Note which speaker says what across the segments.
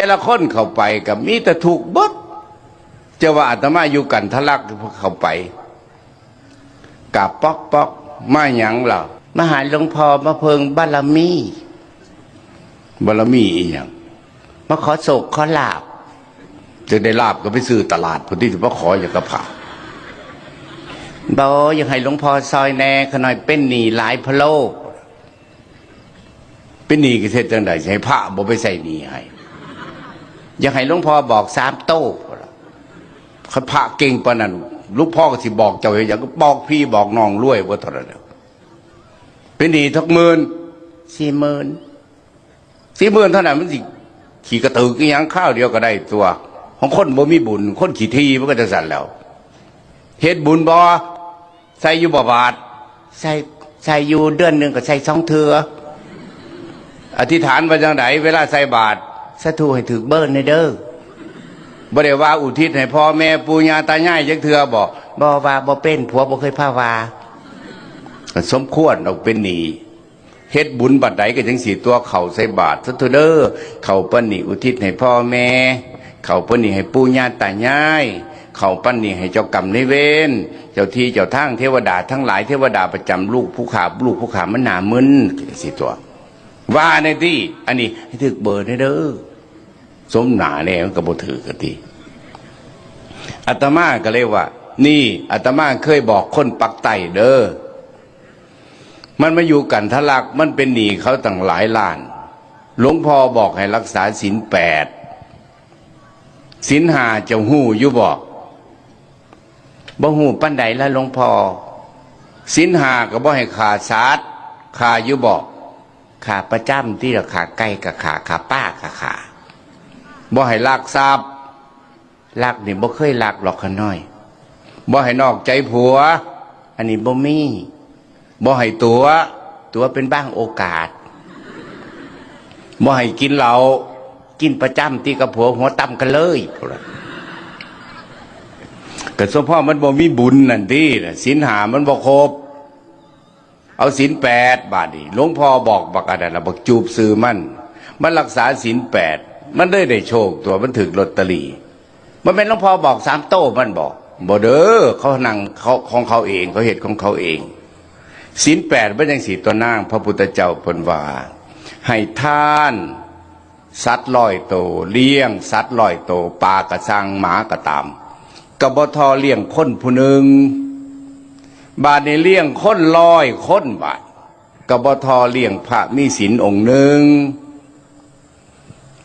Speaker 1: แต่ละคนเข้าไปกับมีแต่ถูกบดจะว่าอาตมาอยู่กันทะลักเข้าไปกับป๊อกป๊อกมาหยังเหล่ามาหาหลวงพ่อมาเพิงบารมีบารมีอีหยังมาขอโศกขอลาบจะได้ลาบก็ไปซื้อตลาดพอดีถือว่าขออย่างกระผาบออยังให้หลวงพ่อซอยแน่ขน่อยเป็นหนีหลายพะโลก เป็นหนีก็เทศจังไดใช้พระบ่ไปใส่หนีให้ ยังให้หลวงพ่อบอกสามโต้เขาพระเก่งปานนั้นลูกพ่อก็สิบอกเจ้าอย่างก็บอกพี่บอกน้องรวยว่าเท่านั้นแหล้วเป็นหนีทักหมื่นสี่หมื่นสี่หมื่นเท่านั้นมันสิขี่กระตือกี่ยังข้าวเดียวก็ได้ตัว ของคนบ่มีบุญ คนขี่ทีมันก็จะสั่นแล้วเฮ็ดบุญบ่ใส่อยู่บ่บาทใส่ใส่อยู่เดือนหนึ่งก็ใส่สองเทืออธิษฐานว่าจังไดเวลาใส่บาตร สาธุให้ถึกเบิ้ลในเด้อบ่ได้ว่าอุทิศให้พ่อแม่ปู่ย่าตายายจักเทือบ่บ่ว่าบ่เป็นผัวบ่เคยพาว่าก็สมควรเอาเป็นหนี้เฮ็ดบุญบัดใดก็จังสีตัวเขาใส่บาตรซะเถอะเด้อเขาปานนี้อุทิศให้พ่อแม่ เขาปานนี้ให้ปู่ย่าตายายเขาปั้นนี่ให้เจ้ากรรมในายเวรเจ้าที่เจ้าทางเทวดาทั้งหลายเทวดาประจำลูกผู้ขาลูกผู้ขามันหนามึนสิตัว ว่าในที่ อันนี้ให้ถึกเบอร์ในเด้อ สมหนาเนี่ยมันก็บ่ถือกันทีอาตมาก็เลยว่า นี่อาตมาเคยบอกคนปักไตเด้อมันมาอยู่กันทะลักมันเป็นหนี้เขาตั้งหลายล้าน หลวงพ่อบอกให้รักษาศีลแปดศีลหาจ้าหู้อยู่บอกบ่หูปั้นใดละหลวงพ่อศีลหาก็บ่ให้ขาดสาดขาอยู่บอกขาประจำที่เราขาไก่กับขาขาป้ากับขา บ่ให้ลักทรัพย์ลักนี่บ่เคยลักหรอกขน้อยบ่ให้นอกใจผัว อันนี้บ่มีบ่ให้ตัว ตัวเป็นบ้างโอกาสบ่ให้กินเหล้ากินประจำที่กับผัวหัวต่ำกันเลยพุ่นล่ะสมพ่อมันบ่มีบุญนั่นที่น่ะศีลหามันบ่ครบ เอาศีลแปดบาทนี่หลวงพ่อบอกบักอะไรละบักจูบซื้อมัน มันรักษาศีลแปด มันได้ได้โชคตัวมันถึกลอตเตอรี่มันเป็นหลวงพ่อบอกสามโต้มันบอกบ่เด้อเขานั่งเขาของเขาเองเขาเหตุของเขาเองศีลแปดมันยังสีตัวนาง พระพุทธเจ้าพนว่าให้ท่านสัตว์ลอยโต เลี้ยงสัตว์ลอยโตปลากระชังหมากระตามกบทอเลี้ยงคนผู้หนึ่งบาทในเลี้ยงค้นลอยค้นบาทกบทอเลี้ยงพระมีศีลองค์หนึ่ง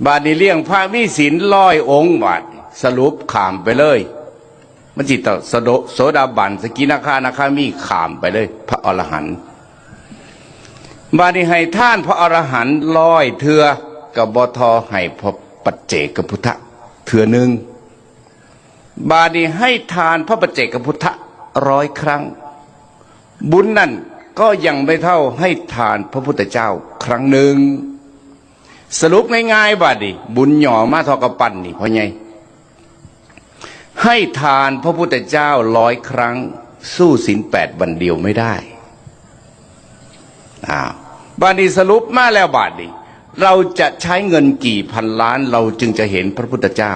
Speaker 1: บาทในเลี้ยงพระมีศีลลอยองค์บาทสรุปขามไปเลย มันจิตสโดโสดาบันสกินาคานาคามีขามไปเลย พระอรหันต์บาดนี้ให้ท่านพระอรหันต์ลอยเถือกับบทให้พระปัจเจกพุทธเถือหนึ่งบาดนี้ให้ทานพระปัจเจกพุทธร้อยครั้ง บุญนั่นก็ยังไม่เท่าให้ทานพระพุทธเจ้าครั้งหนึ่ง สรุปง่ายๆบาดนีบุญหย่อมาทอกระปั้นนี่เพราะไงให้ทานพระพุทธเจ้าร้อยครั้ง สู้ศีลแปดวันเดียวไม่ได้อ้าวบาดนีสรุปมาแล้วบาดนีเราจะใช้เงินกี่พันล้านเราจึงจะเห็นพระพุทธเจ้า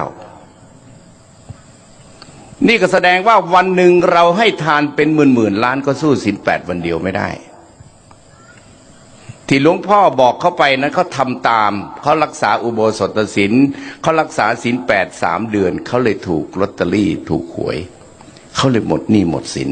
Speaker 1: นี่ก็แสดงว่าวันหนึ่งเราให้ทานเป็นหมื่นหมื่นล้านก็สู้ศีลแปดวันเดียวไม่ได้ ที่หลวงพ่อบอกเข้าไปนั้นเขาทำตาม เขารักษาอุโบสถศีลเขารักษาศีลแปดสามเดือน เขาเลยถูกลอตเตอรี่ถูกหวย เขาเลยหมดหนี้หมดสิน